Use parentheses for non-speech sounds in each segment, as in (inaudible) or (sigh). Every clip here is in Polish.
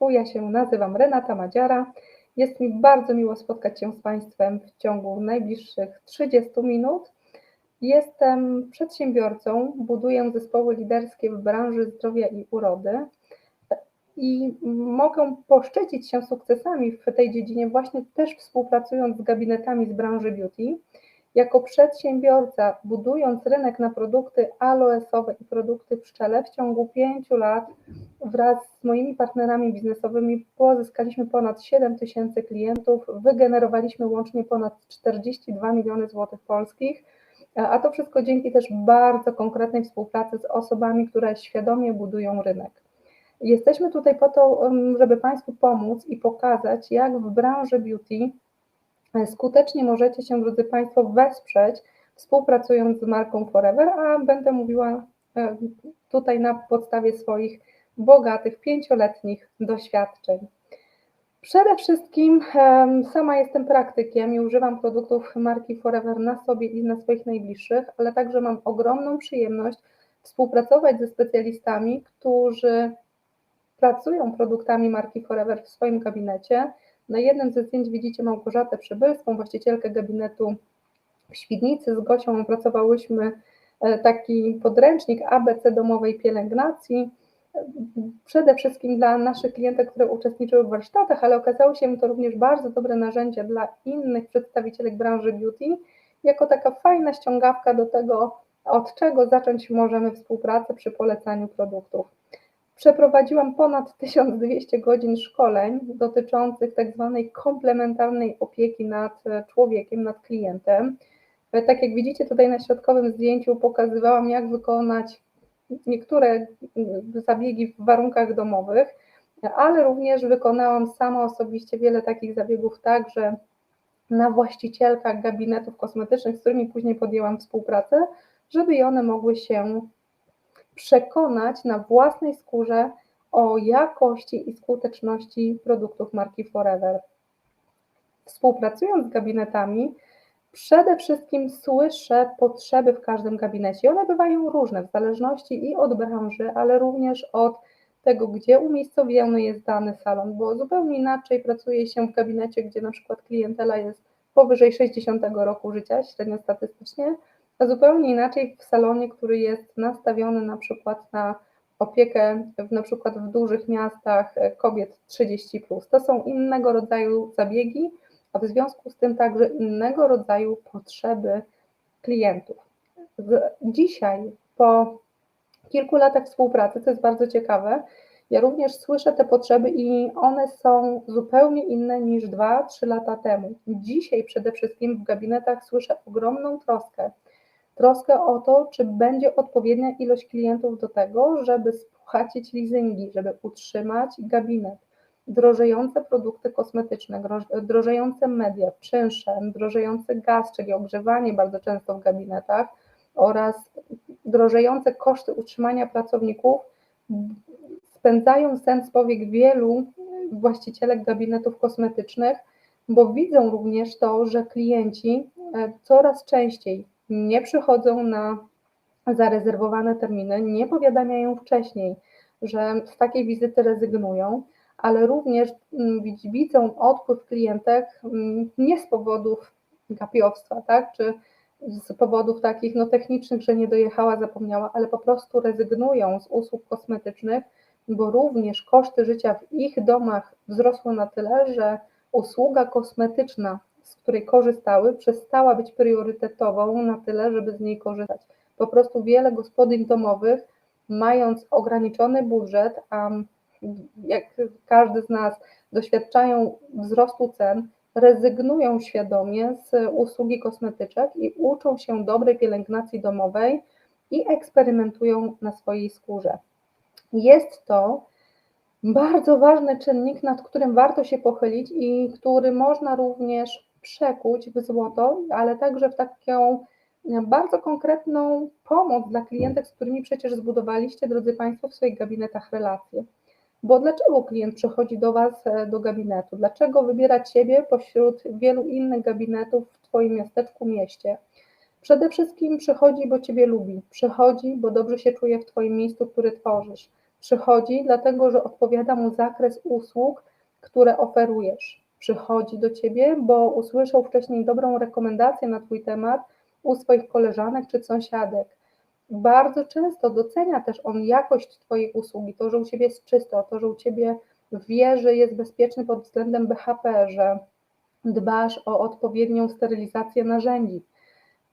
Państwu. Ja się nazywam Renata Madziara. Jest mi bardzo miło spotkać się z Państwem w ciągu najbliższych 30 minut. Jestem przedsiębiorcą, buduję zespoły liderskie w branży zdrowia i urody i mogę poszczycić się sukcesami w tej dziedzinie właśnie też współpracując z gabinetami z branży beauty. Jako przedsiębiorca, budując rynek na produkty aloesowe i produkty pszczele, w ciągu pięciu lat wraz z moimi partnerami biznesowymi pozyskaliśmy ponad 7 tysięcy klientów, wygenerowaliśmy łącznie ponad 42 miliony złotych polskich, a to wszystko dzięki też bardzo konkretnej współpracy z osobami, które świadomie budują rynek. Jesteśmy tutaj po to, żeby Państwu pomóc i pokazać, jak w branży beauty skutecznie możecie się, drodzy Państwo, wesprzeć, współpracując z marką Forever, a będę mówiła e, tutaj na podstawie swoich bogatych, pięcioletnich doświadczeń. Przede wszystkim sama jestem praktykiem i używam produktów marki Forever na sobie i na swoich najbliższych, ale także mam ogromną przyjemność współpracować ze specjalistami, którzy pracują produktami marki Forever w swoim gabinecie, na jednym ze zdjęć widzicie Małgorzatę Przybylską, właścicielkę gabinetu w Świdnicy. Z Gosią opracowałyśmy e, taki podręcznik ABC domowej pielęgnacji. Przede wszystkim dla naszych klientek, które uczestniczyły w warsztatach, ale okazało się to również bardzo dobre narzędzie dla innych przedstawicielek branży beauty, jako taka fajna ściągawka do tego, od czego zacząć możemy współpracę przy polecaniu produktów. Przeprowadziłam ponad 1200 godzin szkoleń dotyczących tak zwanej komplementarnej opieki nad e, człowiekiem, nad klientem. E, tak jak widzicie tutaj na środkowym zdjęciu pokazywałam, jak wykonać niektóre zabiegi w warunkach domowych, ale również wykonałam sama osobiście wiele takich zabiegów także na właścicielkach gabinetów kosmetycznych, z którymi później podjęłam współpracę, żeby one mogły się przekonać na własnej skórze o jakości i skuteczności produktów marki Forever. Współpracując z gabinetami, przede wszystkim słyszę potrzeby w każdym gabinecie. One bywają różne w zależności i od branży, ale również od tego, gdzie umiejscowiony jest dany salon, bo zupełnie inaczej pracuje się w gabinecie, gdzie na przykład klientela jest powyżej 60 roku życia, średnio statystycznie, a zupełnie inaczej w salonie, który jest nastawiony na przykład na opiekę w, na przykład w dużych miastach e, kobiet 30+. To są innego rodzaju zabiegi, a w związku z tym także innego rodzaju potrzeby klientów. Dzisiaj, po kilku latach współpracy, to jest bardzo ciekawe, ja również słyszę te potrzeby i one są zupełnie inne niż 2-3 lata temu. Dzisiaj przede wszystkim w gabinetach słyszę ogromną troskę troskę o to, czy będzie odpowiednia ilość klientów do tego, żeby spłacić leasingi, żeby utrzymać gabinet, drożejące produkty kosmetyczne, drożejące media, czynsze, drożejący gaz, czyli ogrzewanie bardzo często w gabinetach oraz drożejące koszty utrzymania pracowników spędzają sens powiek wielu właścicielek gabinetów kosmetycznych, bo widzą również to, że klienci e, coraz częściej nie przychodzą na zarezerwowane terminy, nie powiadamiają wcześniej, że z takiej wizyty rezygnują, ale również mm, widzą odpływ klientek mm, nie z powodów gapiowstwa, tak, czy z powodów takich no, technicznych, że nie dojechała, zapomniała, ale po prostu rezygnują z usług kosmetycznych, bo również koszty życia w ich domach wzrosły na tyle, że usługa kosmetyczna z której korzystały, przestała być priorytetową na tyle, żeby z niej korzystać. Po prostu wiele gospodyń domowych, mając ograniczony budżet, a jak każdy z nas doświadczają wzrostu cen, rezygnują świadomie z usługi kosmetyczek i uczą się dobrej pielęgnacji domowej i eksperymentują na swojej skórze. Jest to bardzo ważny czynnik, nad którym warto się pochylić i który można również przekuć w złoto, ale także w taką bardzo konkretną pomoc dla klientek, z którymi przecież zbudowaliście, drodzy Państwo, w swoich gabinetach relacje. Bo dlaczego klient przychodzi do Was e, do gabinetu? Dlaczego wybiera Ciebie pośród wielu innych gabinetów w Twoim miasteczku, mieście? Przede wszystkim przychodzi, bo Ciebie lubi. Przychodzi, bo dobrze się czuje w Twoim miejscu, który tworzysz. Przychodzi dlatego, że odpowiada mu zakres usług, które oferujesz. Przychodzi do ciebie, bo usłyszał wcześniej dobrą rekomendację na Twój temat u swoich koleżanek czy sąsiadek. Bardzo często docenia też on jakość Twojej usługi, to, że u Ciebie jest czysto, to, że u Ciebie wie, że jest bezpieczny pod względem BHP, że dbasz o odpowiednią sterylizację narzędzi.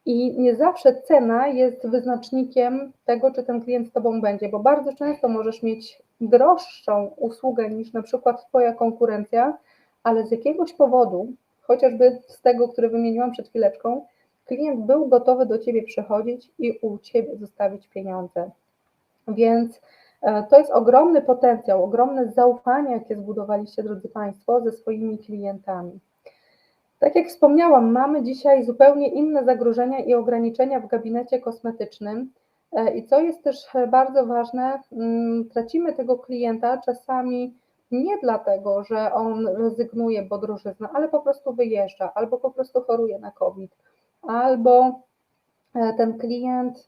I nie zawsze cena jest wyznacznikiem tego, czy ten klient z Tobą będzie, bo bardzo często możesz mieć droższą usługę niż na przykład Twoja konkurencja, ale z jakiegoś powodu, chociażby z tego, który wymieniłam przed chwileczką, klient był gotowy do Ciebie przychodzić i u Ciebie zostawić pieniądze. Więc e, to jest ogromny potencjał, ogromne zaufanie, jakie zbudowaliście, drodzy Państwo, ze swoimi klientami. Tak jak wspomniałam, mamy dzisiaj zupełnie inne zagrożenia i ograniczenia w gabinecie kosmetycznym. E, I co jest też bardzo ważne, mm, tracimy tego klienta czasami nie dlatego, że on rezygnuje, bo drożyzna, ale po prostu wyjeżdża, albo po prostu choruje na COVID, albo e, ten klient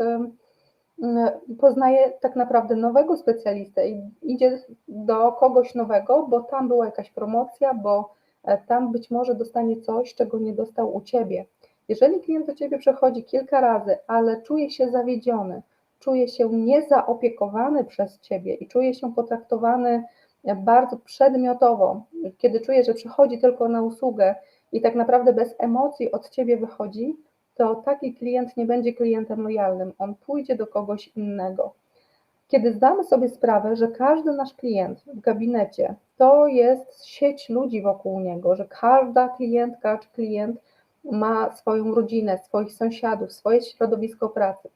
poznaje tak naprawdę nowego specjalistę i idzie do kogoś nowego, bo tam była jakaś promocja, bo E, tam być może dostanie coś, czego nie dostał u Ciebie. Jeżeli klient do Ciebie przechodzi kilka razy, ale czuje się zawiedziony, czuje się niezaopiekowany przez Ciebie i czuje się potraktowany bardzo przedmiotowo, kiedy czuje, że przychodzi tylko na usługę i tak naprawdę bez emocji od Ciebie wychodzi, to taki klient nie będzie klientem lojalnym, on pójdzie do kogoś innego. Kiedy zdamy sobie sprawę, że każdy nasz klient w gabinecie to jest sieć ludzi wokół niego, że każda klientka czy klient ma swoją rodzinę, swoich sąsiadów, swoje środowisko pracy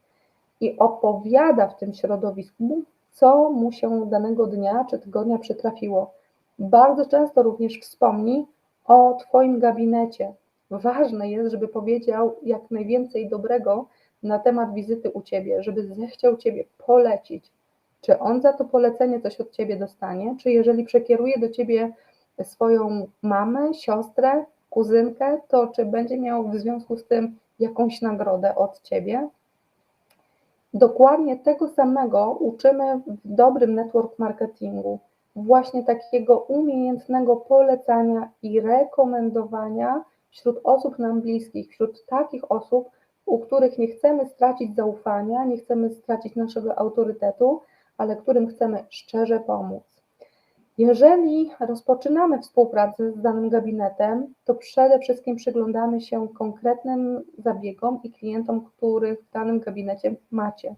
i opowiada w tym środowisku, co mu się danego dnia czy tygodnia przytrafiło. Bardzo często również wspomni o Twoim gabinecie. Ważne jest, żeby powiedział jak najwięcej dobrego na temat wizyty u Ciebie, żeby zechciał Ciebie polecić, czy on za to polecenie coś od ciebie dostanie, czy jeżeli przekieruje do ciebie swoją mamę, siostrę, kuzynkę, to czy będzie miał w związku z tym jakąś nagrodę od ciebie? Dokładnie tego samego uczymy w dobrym network marketingu. Właśnie takiego umiejętnego polecania i rekomendowania wśród osób nam bliskich, wśród takich osób, u których nie chcemy stracić zaufania, nie chcemy stracić naszego autorytetu, ale którym chcemy szczerze pomóc. Jeżeli rozpoczynamy współpracę z danym gabinetem, to przede wszystkim przyglądamy się konkretnym zabiegom i klientom, których w danym gabinecie macie.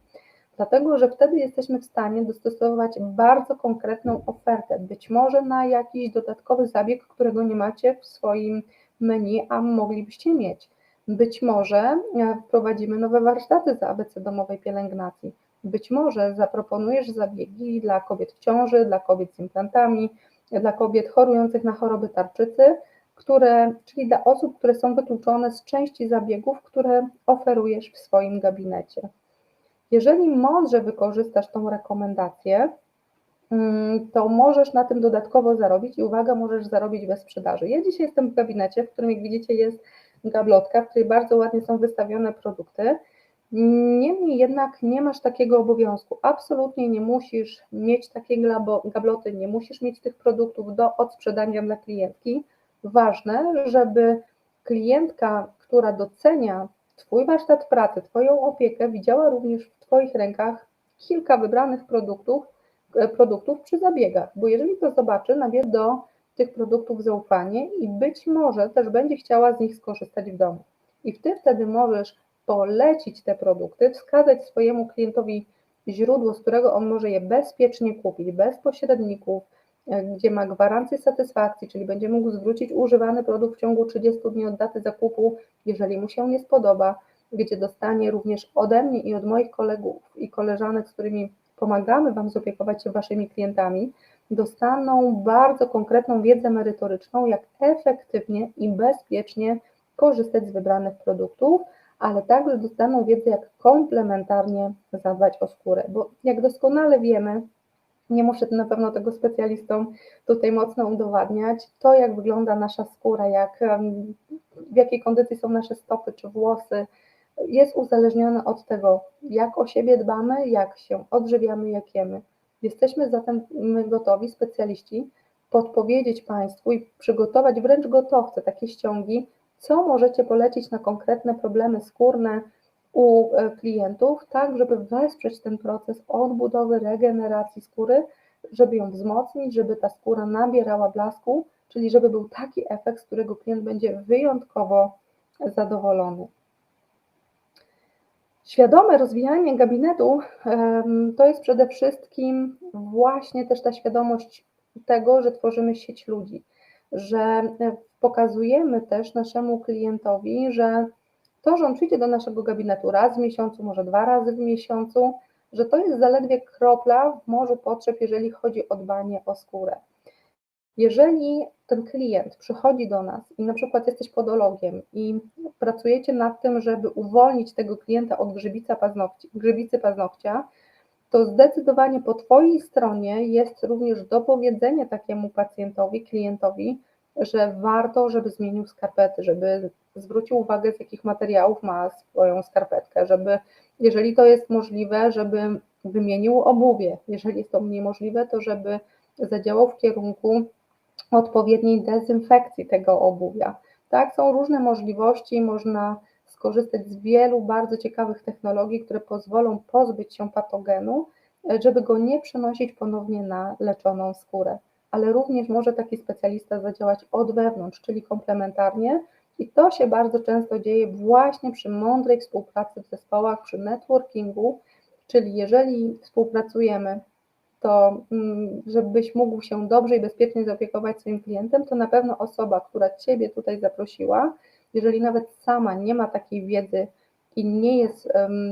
Dlatego, że wtedy jesteśmy w stanie dostosować bardzo konkretną ofertę, być może na jakiś dodatkowy zabieg, którego nie macie w swoim menu, a moglibyście mieć. Być może e, wprowadzimy nowe warsztaty z ABC domowej pielęgnacji być może zaproponujesz zabiegi dla kobiet w ciąży, dla kobiet z implantami, dla kobiet chorujących na choroby tarczycy, które, czyli dla osób, które są wykluczone z części zabiegów, które oferujesz w swoim gabinecie. Jeżeli mądrze wykorzystasz tą rekomendację, mm, to możesz na tym dodatkowo zarobić i uwaga, możesz zarobić bez sprzedaży. Ja dzisiaj jestem w gabinecie, w którym jak widzicie jest gablotka, w której bardzo ładnie są wystawione produkty. Niemniej jednak nie masz takiego obowiązku. Absolutnie nie musisz mieć takiej gabloty, nie musisz mieć tych produktów do odsprzedania dla klientki. Ważne, żeby klientka, która docenia Twój warsztat pracy, Twoją opiekę, widziała również w Twoich rękach kilka wybranych produktów, e, produktów przy zabiegach, bo jeżeli to zobaczy, nabierze do tych produktów zaufanie i być może też będzie chciała z nich skorzystać w domu. I Ty wtedy możesz polecić te produkty, wskazać swojemu klientowi źródło, z którego on może je bezpiecznie kupić, bez pośredników, e, gdzie ma gwarancję satysfakcji, czyli będzie mógł zwrócić używany produkt w ciągu 30 dni od daty zakupu, jeżeli mu się nie spodoba, gdzie dostanie również ode mnie i od moich kolegów i koleżanek, z którymi pomagamy Wam zopiekować się Waszymi klientami, dostaną bardzo konkretną wiedzę merytoryczną, jak efektywnie i bezpiecznie korzystać z wybranych produktów, ale także dostaną wiedzę, jak komplementarnie zadbać o skórę, bo jak doskonale wiemy, nie muszę na pewno tego specjalistom tutaj mocno udowadniać, to jak wygląda nasza skóra, jak, w jakiej kondycji są nasze stopy czy włosy, jest uzależnione od tego, jak o siebie dbamy, jak się odżywiamy, jak jemy. Jesteśmy zatem my gotowi, specjaliści, podpowiedzieć Państwu i przygotować wręcz gotowce takie ściągi, co możecie polecić na konkretne problemy skórne u e, klientów, tak żeby wesprzeć ten proces odbudowy, regeneracji skóry, żeby ją wzmocnić, żeby ta skóra nabierała blasku, czyli żeby był taki efekt, z którego klient będzie wyjątkowo zadowolony. Świadome rozwijanie gabinetu to jest przede wszystkim właśnie też ta świadomość tego, że tworzymy sieć ludzi, że e, pokazujemy też naszemu klientowi, że to, że on przyjdzie do naszego gabinetu raz w miesiącu, może dwa razy w miesiącu, że to jest zaledwie kropla w morzu potrzeb, jeżeli chodzi o dbanie o skórę. Jeżeli ten klient przychodzi do nas i na przykład jesteś podologiem i pracujecie nad tym, żeby uwolnić tego klienta od grzybica paznokci, grzybicy paznokcia, to zdecydowanie po Twojej stronie jest również dopowiedzenie takiemu pacjentowi, klientowi, że warto, żeby zmienił skarpety, żeby zwrócił uwagę, z jakich materiałów ma swoją skarpetkę, żeby, jeżeli to jest możliwe, żeby wymienił obuwie, jeżeli jest to mniej możliwe, to żeby zadziałał w kierunku odpowiedniej dezynfekcji tego obuwia. Tak, są różne możliwości, można skorzystać z wielu bardzo ciekawych technologii, które pozwolą pozbyć się patogenu, żeby go nie przenosić ponownie na leczoną skórę. Ale również może taki specjalista zadziałać od wewnątrz, czyli komplementarnie, i to się bardzo często dzieje właśnie przy mądrej współpracy w zespołach, przy networkingu, czyli jeżeli współpracujemy to mm, żebyś mógł się dobrze i bezpiecznie zaopiekować swoim klientem, to na pewno osoba, która Ciebie tutaj zaprosiła, jeżeli nawet sama nie ma takiej wiedzy i nie jest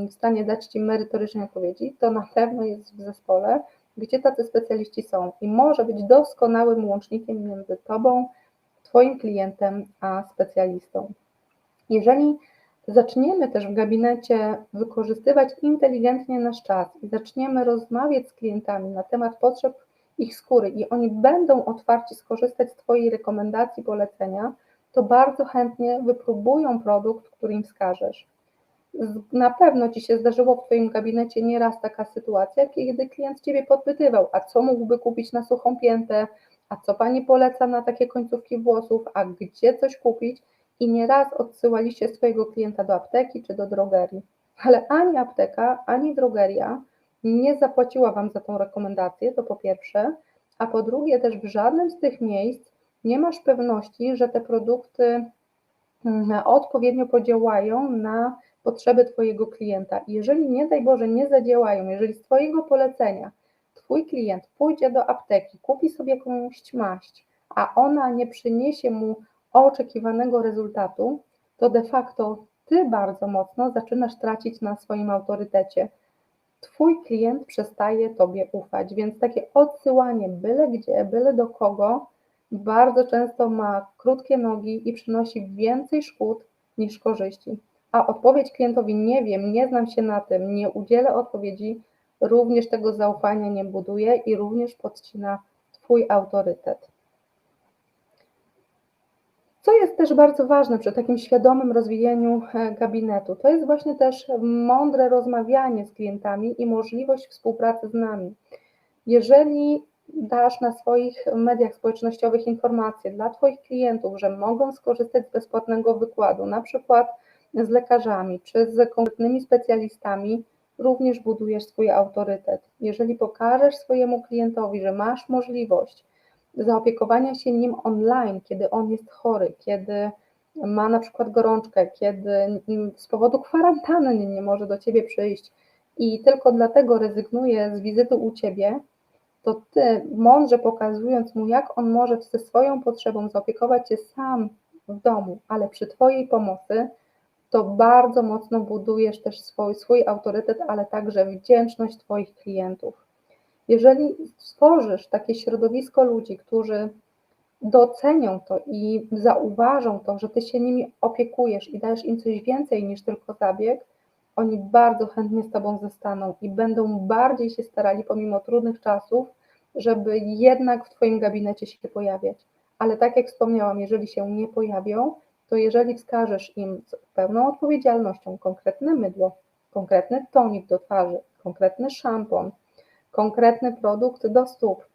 w stanie dać Ci merytorycznej odpowiedzi, to na pewno jest w zespole, gdzie tacy specjaliści są i może być doskonałym łącznikiem między Tobą, Twoim klientem a specjalistą. Jeżeli zaczniemy też w gabinecie wykorzystywać inteligentnie nasz czas i zaczniemy rozmawiać z klientami na temat potrzeb ich skóry i oni będą otwarci skorzystać z Twojej rekomendacji, polecenia, to bardzo chętnie wypróbują produkt, który im wskażesz. Na pewno Ci się zdarzyło w Twoim gabinecie nieraz taka sytuacja, kiedy klient Ciebie podpytywał, a co mógłby kupić na suchą piętę, a co Pani poleca na takie końcówki włosów, a gdzie coś kupić, i nieraz odsyłaliście swojego klienta do apteki czy do drogerii, ale ani apteka, ani drogeria nie zapłaciła Wam za tą rekomendację, to po pierwsze, a po drugie też w żadnym z tych miejsc nie masz pewności, że te produkty mm, odpowiednio podziałają na potrzeby Twojego klienta. jeżeli nie daj Boże nie zadziałają, jeżeli z Twojego polecenia Twój klient pójdzie do apteki, kupi sobie jakąś maść, a ona nie przyniesie mu oczekiwanego rezultatu, to de facto ty bardzo mocno zaczynasz tracić na swoim autorytecie. Twój klient przestaje tobie ufać, więc takie odsyłanie byle gdzie, byle do kogo bardzo często ma krótkie nogi i przynosi więcej szkód niż korzyści. A odpowiedź klientowi nie wiem, nie znam się na tym, nie udzielę odpowiedzi, również tego zaufania nie buduje i również podcina Twój autorytet. Co jest też bardzo ważne przy takim świadomym rozwijaniu e, gabinetu, to jest właśnie też mądre rozmawianie z klientami i możliwość współpracy z nami. Jeżeli dasz na swoich mediach społecznościowych informacje dla Twoich klientów, że mogą skorzystać z bezpłatnego wykładu, na przykład z lekarzami czy z konkretnymi specjalistami, również budujesz swój autorytet. Jeżeli pokażesz swojemu klientowi, że masz możliwość zaopiekowania się nim online, kiedy on jest chory, kiedy ma na przykład gorączkę, kiedy z powodu kwarantanny nie może do ciebie przyjść i tylko dlatego rezygnuje z wizyty u ciebie, to ty mądrze pokazując mu, jak on może ze swoją potrzebą zaopiekować się sam w domu, ale przy twojej pomocy, to bardzo mocno budujesz też swój, swój autorytet, ale także wdzięczność twoich klientów. Jeżeli stworzysz takie środowisko ludzi, którzy docenią to i zauważą to, że ty się nimi opiekujesz i dajesz im coś więcej niż tylko zabieg, oni bardzo chętnie z tobą zostaną i będą bardziej się starali pomimo trudnych czasów, żeby jednak w twoim gabinecie się pojawiać. Ale tak jak wspomniałam, jeżeli się nie pojawią, jeżeli wskażesz im z pełną odpowiedzialnością konkretne mydło, konkretny tonik do twarzy, konkretny szampon, konkretny produkt do stóp.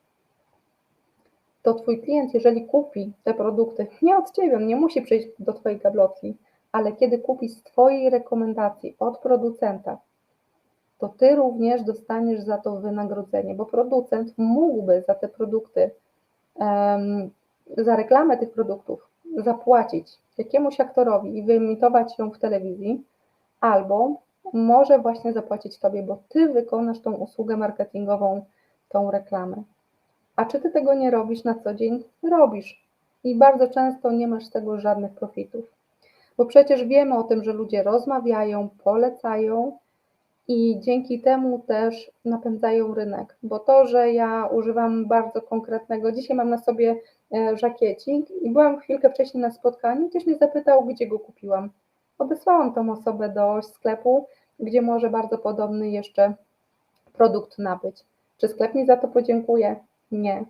To Twój klient, jeżeli kupi te produkty, nie od Ciebie, on nie musi przyjść do Twojej gablotki, ale kiedy kupi z Twojej rekomendacji od producenta, to Ty również dostaniesz za to wynagrodzenie, bo producent mógłby za te produkty, um, za reklamę tych produktów zapłacić jakiemuś aktorowi i wyemitować ją w telewizji, albo może właśnie zapłacić Tobie, bo Ty wykonasz tą usługę marketingową, tą reklamę. A czy Ty tego nie robisz na co dzień? Robisz. I bardzo często nie masz z tego żadnych profitów. Bo przecież wiemy o tym, że ludzie rozmawiają, polecają i dzięki temu też napędzają rynek. Bo to, że ja używam bardzo konkretnego, dzisiaj mam na sobie e, żakiecik i byłam chwilkę wcześniej na spotkaniu ktoś mnie zapytał, gdzie go kupiłam. Odesłałam tą osobę do sklepu, gdzie może bardzo podobny jeszcze produkt nabyć. Czy sklep mi za to podziękuje? Nie.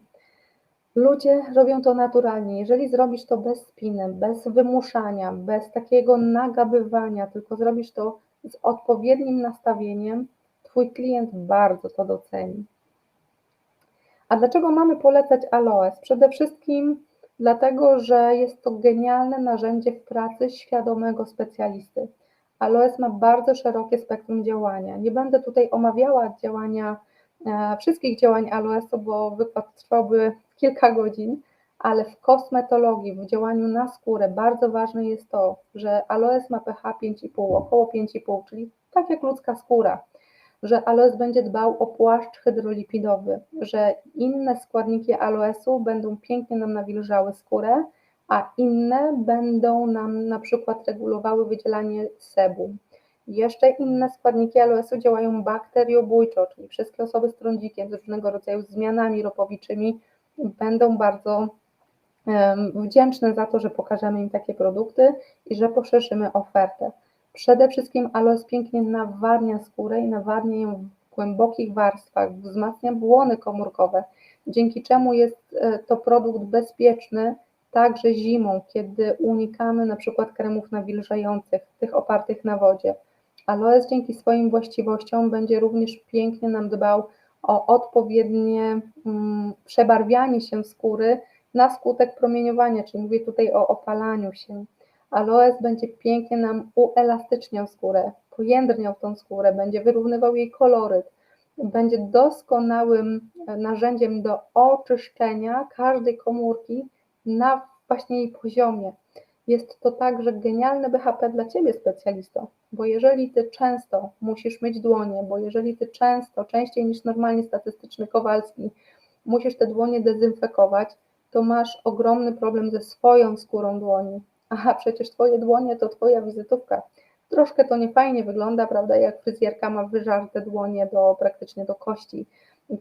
Ludzie robią to naturalnie. Jeżeli zrobisz to bez spiny, bez wymuszania, bez takiego nagabywania, tylko zrobisz to z odpowiednim nastawieniem, Twój klient bardzo to doceni. A dlaczego mamy polecać aloes? Przede wszystkim dlatego, że jest to genialne narzędzie w pracy świadomego specjalisty. Aloes ma bardzo szerokie spektrum działania. Nie będę tutaj omawiała działania, e, wszystkich działań aloesu, bo wykład trwałby kilka godzin, ale w kosmetologii, w działaniu na skórę bardzo ważne jest to, że aloes ma pH 5,5, około 5,5, czyli tak jak ludzka skóra, że aloes będzie dbał o płaszcz hydrolipidowy, że inne składniki aloesu będą pięknie nam nawilżały skórę, a inne będą nam na przykład regulowały wydzielanie sebum. Jeszcze inne składniki aloesu działają bakteriobójczo, czyli wszystkie osoby z trądzikiem, z różnego rodzaju zmianami ropowiczymi będą bardzo wdzięczne za to, że pokażemy im takie produkty i że poszerzymy ofertę. Przede wszystkim aloes pięknie nawadnia skórę i nawadnia ją w głębokich warstwach, wzmacnia błony komórkowe, dzięki czemu jest e, to produkt bezpieczny także zimą, kiedy unikamy na przykład kremów nawilżających, tych opartych na wodzie. Aloes dzięki swoim właściwościom będzie również pięknie nam dbał o odpowiednie mm, przebarwianie się skóry na skutek promieniowania, czyli mówię tutaj o opalaniu się. Aloes będzie pięknie nam uelastyczniał skórę, pojędrniał tą skórę, będzie wyrównywał jej koloryt, będzie doskonałym narzędziem do oczyszczenia każdej komórki na właśnie jej poziomie. Jest to także genialne BHP dla Ciebie, specjalisto, bo jeżeli Ty często musisz myć dłonie, bo jeżeli Ty często, częściej niż normalnie statystyczny Kowalski, musisz te dłonie dezynfekować, to masz ogromny problem ze swoją skórą dłoni. Aha, przecież Twoje dłonie to Twoja wizytówka. Troszkę to niefajnie wygląda, prawda, jak fryzjerka ma wyżarte dłonie do praktycznie do kości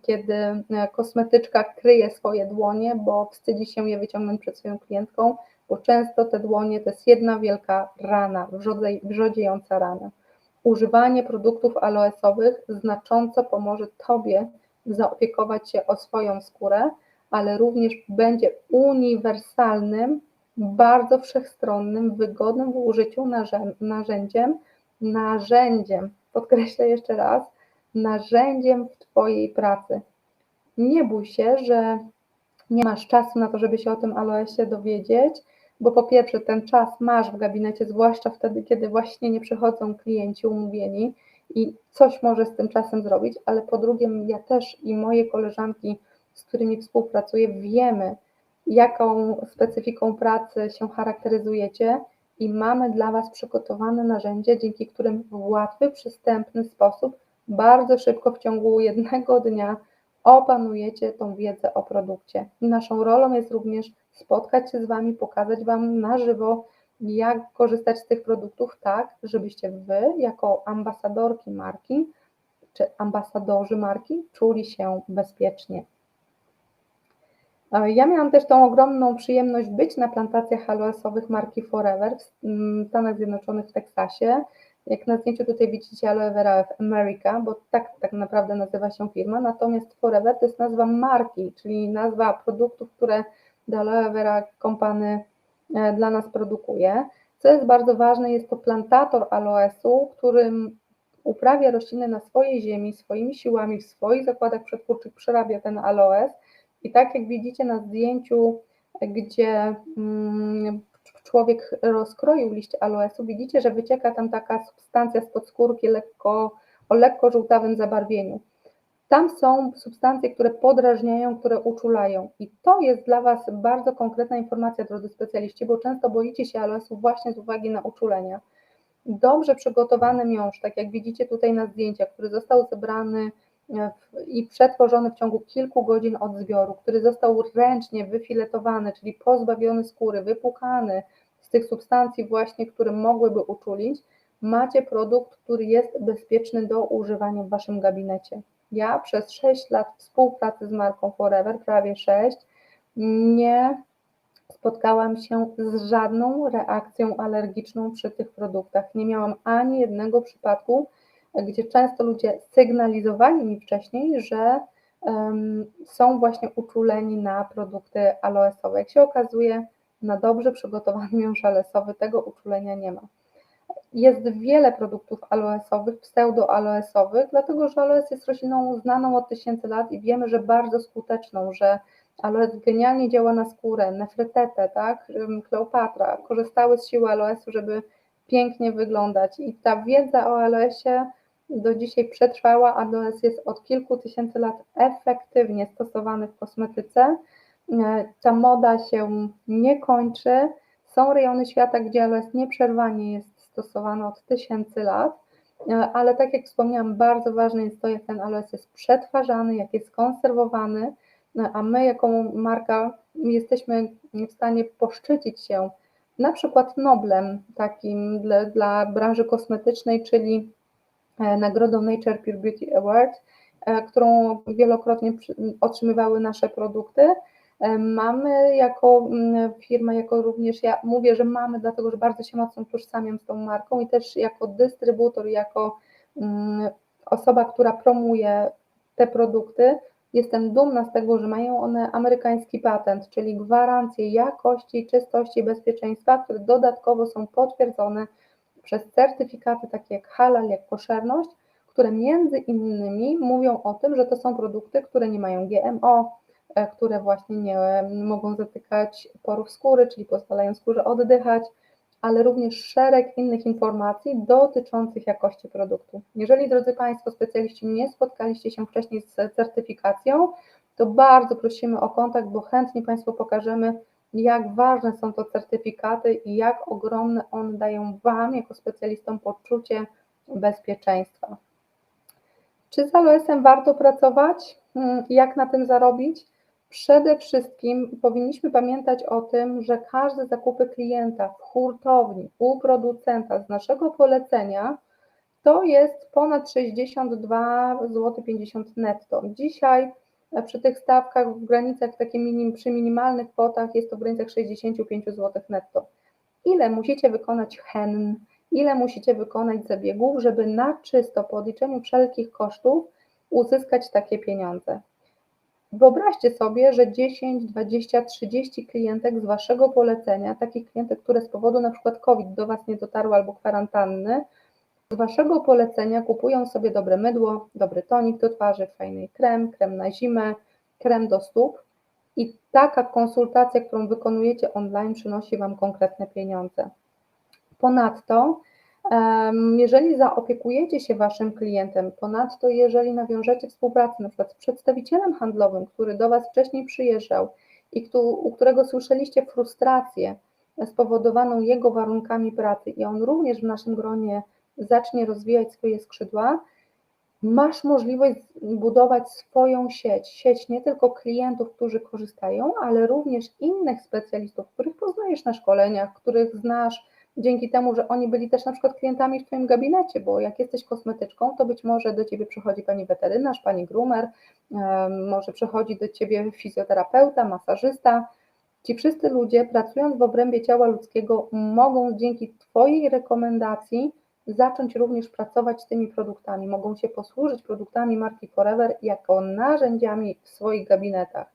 kiedy e, kosmetyczka kryje swoje dłonie, bo wstydzi się je wyciągnąć przed swoją klientką, bo często te dłonie to jest jedna wielka rana, wrzodziejąca rana. Używanie produktów aloesowych znacząco pomoże Tobie zaopiekować się o swoją skórę, ale również będzie uniwersalnym, bardzo wszechstronnym, wygodnym w użyciu narzędziem, narzędziem, podkreślę jeszcze raz, narzędziem w Twojej pracy. Nie bój się, że nie masz czasu na to, żeby się o tym aloesie dowiedzieć, bo po pierwsze ten czas masz w gabinecie, zwłaszcza wtedy, kiedy właśnie nie przychodzą klienci umówieni i coś może z tym czasem zrobić, ale po drugie ja też i moje koleżanki, z którymi współpracuję, wiemy, jaką specyfiką pracy się charakteryzujecie i mamy dla Was przygotowane narzędzia, dzięki którym w łatwy, przystępny sposób bardzo szybko w ciągu jednego dnia opanujecie tą wiedzę o produkcie. Naszą rolą jest również spotkać się z Wami, pokazać Wam na żywo, jak korzystać z tych produktów tak, żebyście Wy, jako ambasadorki marki, czy ambasadorzy marki, czuli się bezpiecznie. Ja miałam też tą ogromną przyjemność być na plantacjach aloesowych marki Forever w Stanach Zjednoczonych w Teksasie. Jak na zdjęciu tutaj widzicie Aloe Vera of America, bo tak tak naprawdę nazywa się firma, natomiast Forever to jest nazwa marki, czyli nazwa produktów, które Aloe Vera Company e, dla nas produkuje. Co jest bardzo ważne, jest to plantator aloesu, którym uprawia rośliny na swojej ziemi, swoimi siłami, w swoich zakładach przetwórczych przerabia ten aloes. I tak jak widzicie na zdjęciu, gdzie mm, człowiek rozkroił liść aloesu, widzicie, że wycieka tam taka substancja spod skórki lekko, o lekko żółtawym zabarwieniu. Tam są substancje, które podrażniają, które uczulają. I to jest dla Was bardzo konkretna informacja, drodzy specjaliści, bo często boicie się aloesu właśnie z uwagi na uczulenia. Dobrze przygotowany miąższ, tak jak widzicie tutaj na zdjęciach, który został zebrany i przetworzony w ciągu kilku godzin od zbioru, który został ręcznie wyfiletowany, czyli pozbawiony skóry, wypukany z tych substancji właśnie, które mogłyby uczulić, macie produkt, który jest bezpieczny do używania w Waszym gabinecie. Ja przez 6 lat współpracy z marką Forever, prawie 6, nie spotkałam się z żadną reakcją alergiczną przy tych produktach. Nie miałam ani jednego przypadku, gdzie często ludzie sygnalizowali mi wcześniej, że um, są właśnie uczuleni na produkty aloesowe. Jak się okazuje, na dobrze przygotowany (laughs) miąższ aloesowy tego uczulenia nie ma. Jest wiele produktów aloesowych, pseudoaloesowych, dlatego że aloes jest rośliną znaną od tysięcy lat i wiemy, że bardzo skuteczną, że aloes genialnie działa na skórę, nefrytetę, tak, Kleopatra, korzystały z siły aloesu, żeby pięknie wyglądać i ta wiedza o aloesie do dzisiaj przetrwała, aloes jest od kilku tysięcy lat efektywnie stosowany w kosmetyce, e, ta moda się nie kończy, są rejony świata, gdzie aloes nieprzerwanie jest stosowany od tysięcy lat, e, ale tak jak wspomniałam, bardzo ważne jest to, jak ten aloes jest przetwarzany, jak jest konserwowany, no, a my jako marka jesteśmy w stanie poszczycić się na przykład Noblem takim dla, dla branży kosmetycznej, czyli e, nagrodą Nature Pure Beauty Award, e, którą wielokrotnie otrzymywały nasze produkty. Mamy jako mm, firma, jako również ja mówię, że mamy, dlatego że bardzo się mocno tożsamiam z tą marką i też jako dystrybutor, jako mm, osoba, która promuje te produkty, jestem dumna z tego, że mają one amerykański patent, czyli gwarancję jakości, czystości bezpieczeństwa, które dodatkowo są potwierdzone przez certyfikaty takie jak halal, jak koszerność, które między innymi mówią o tym, że to są produkty, które nie mają GMO, E, które właśnie nie mogą zatykać porów skóry, czyli pozwalają skórze oddychać, ale również szereg innych informacji dotyczących jakości produktu. Jeżeli, drodzy Państwo, specjaliści nie spotkaliście się wcześniej z certyfikacją, to bardzo prosimy o kontakt, bo chętnie Państwu pokażemy, jak ważne są to certyfikaty i jak ogromne one dają Wam, jako specjalistom, poczucie bezpieczeństwa. Czy z aloesem warto pracować? Hmm, jak na tym zarobić? Przede wszystkim powinniśmy pamiętać o tym, że każde zakupy klienta w hurtowni, u producenta z naszego polecenia to jest ponad 62 zł 50 netto. Dzisiaj przy tych stawkach w granicach takim minim, przy minimalnych kwotach jest to w granicach 65 zł netto. Ile musicie wykonać hen, ile musicie wykonać zabiegów, żeby na czysto po odliczeniu wszelkich kosztów uzyskać takie pieniądze? Wyobraźcie sobie, że 10, 20, 30 klientek z Waszego polecenia, takich klientek, które z powodu na przykład COVID do Was nie dotarły albo kwarantanny, z Waszego polecenia kupują sobie dobre mydło, dobry tonik do twarzy, fajny krem, krem na zimę, krem do stóp i taka konsultacja, którą wykonujecie online przynosi Wam konkretne pieniądze. Ponadto jeżeli zaopiekujecie się Waszym klientem, ponadto jeżeli nawiążecie współpracę na przykład z przedstawicielem handlowym, który do Was wcześniej przyjeżdżał i u którego słyszeliście frustrację spowodowaną jego warunkami pracy i on również w naszym gronie zacznie rozwijać swoje skrzydła, masz możliwość budować swoją sieć, sieć nie tylko klientów, którzy korzystają, ale również innych specjalistów, których poznajesz na szkoleniach, których znasz dzięki temu, że oni byli też na przykład klientami w Twoim gabinecie, bo jak jesteś kosmetyczką, to być może do Ciebie przychodzi Pani weterynarz, Pani groomer, może przychodzi do Ciebie fizjoterapeuta, masażysta. Ci wszyscy ludzie pracując w obrębie ciała ludzkiego mogą dzięki Twojej rekomendacji zacząć również pracować z tymi produktami, mogą się posłużyć produktami marki Forever jako narzędziami w swoich gabinetach.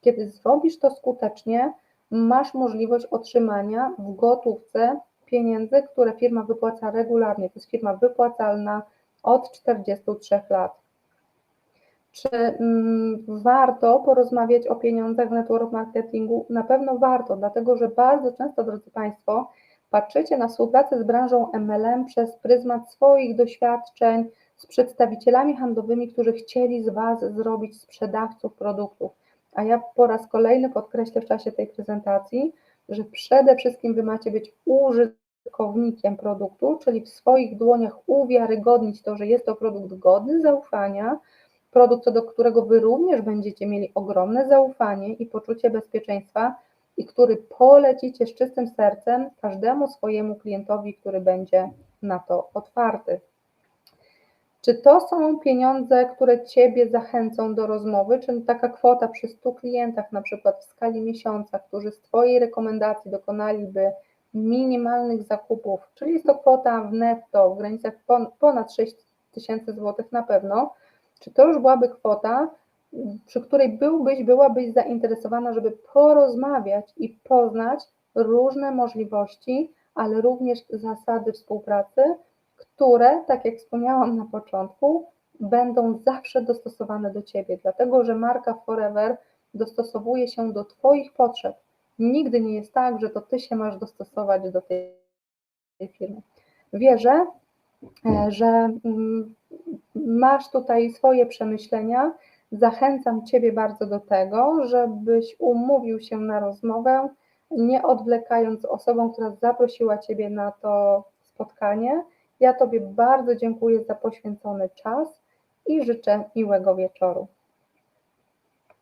Kiedy zrobisz to skutecznie, masz możliwość otrzymania w gotówce pieniędzy, które firma wypłaca regularnie. To jest firma wypłacalna, od 43 lat. Czy mm, warto porozmawiać o pieniądzach w network marketingu? Na pewno warto, dlatego że bardzo często, drodzy Państwo, patrzycie na współpracę z branżą MLM przez pryzmat swoich doświadczeń z przedstawicielami handlowymi, którzy chcieli z Was zrobić sprzedawców produktów. A ja po raz kolejny podkreślę w czasie tej prezentacji, że przede wszystkim Wy macie być użytkownikiem produktu, czyli w swoich dłoniach uwiarygodnić to, że jest to produkt godny zaufania, produkt, co do którego Wy również będziecie mieli ogromne zaufanie i poczucie bezpieczeństwa i który polecicie z czystym sercem każdemu swojemu klientowi, który będzie na to otwarty. Czy to są pieniądze, które Ciebie zachęcą do rozmowy, czy taka kwota przy 100 klientach, na przykład w skali miesiąca, którzy z Twojej rekomendacji dokonaliby minimalnych zakupów, czyli jest to kwota w netto w granicach ponad 6 tysięcy złotych na pewno, czy to już byłaby kwota, przy której byłbyś, byłabyś zainteresowana, żeby porozmawiać i poznać różne możliwości, ale również zasady współpracy, które, tak jak wspomniałam na początku, będą zawsze dostosowane do Ciebie, dlatego że marka Forever dostosowuje się do Twoich potrzeb. Nigdy nie jest tak, że to Ty się masz dostosować do tej firmy. Wierzę, e, że mm, masz tutaj swoje przemyślenia. Zachęcam Ciebie bardzo do tego, żebyś umówił się na rozmowę, nie odwlekając osobą, która zaprosiła Ciebie na to spotkanie. Ja Tobie bardzo dziękuję za poświęcony czas i życzę miłego wieczoru.